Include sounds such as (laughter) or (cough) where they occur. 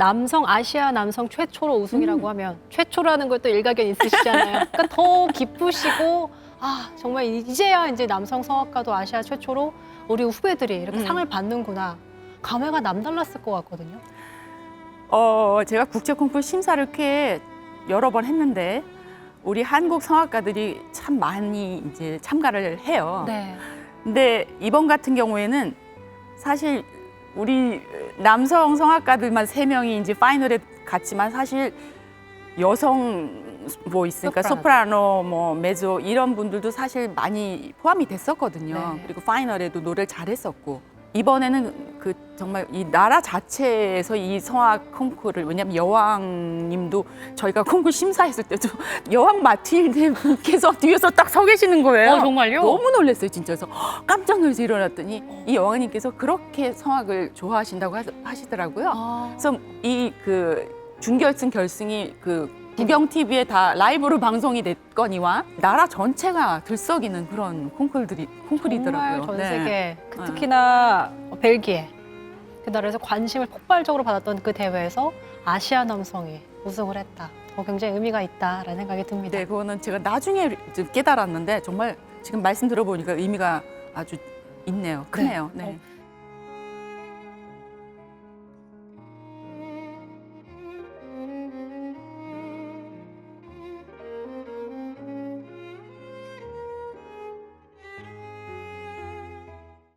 남성 아시아 남성 최초로 우승이라고 하면 최초라는 것도 일가견 있으시잖아요. (laughs) 그러니까 더 기쁘시고 아 정말 이제야 이제 남성 성악가도 아시아 최초로 우리 후배들이 이렇게 음. 상을 받는구나. 감회가 남달랐을 것 같거든요. 어, 제가 국제 콩쿠르 심사를 꽤 여러 번 했는데 우리 한국 성악가들이 참 많이 이제 참가를 해요. 네. 근데 이번 같은 경우에는 사실 우리 남성 성악가들만 세 명이 이제 파이널에 갔지만 사실 여성 뭐 있으니까 소프라노. 소프라노, 뭐 메조 이런 분들도 사실 많이 포함이 됐었거든요. 네. 그리고 파이널에도 노래를 잘했었고 이번에는 그 정말 이 나라 자체에서 이 성악 콩쿠르를 왜냐면 여왕님도 저희가 콩쿠르 심사했을 때도 (laughs) 여왕 마틸드께서 뒤에서 딱 서 계시는 거예요. 어, 정말요? 너무 놀랐어요, 진짜. 그래서 깜짝 놀라서 일어났더니 이 여왕님께서 그렇게 성악을 좋아하신다고 하, 하시더라고요. 아, 그래서 이그 준결승 결승이 그 구경 TV에 다 라이브로 방송이 됐거니와 나라 전체가 들썩이는 그런 콩쿨들이 콩쿨이더라고요. 정말 전 네. 세계 그 어. 특히나 벨기에 그 나라에서 관심을 폭발적으로 받았던 그 대회에서 아시아 남성이 우승을 했다. 어, 굉장히 의미가 있다라는 생각이 듭니다. 네, 그거는 제가 나중에 좀 깨달았는데 정말 지금 말씀 들어보니까 의미가 아주 있네요. 크네요. 네. 어,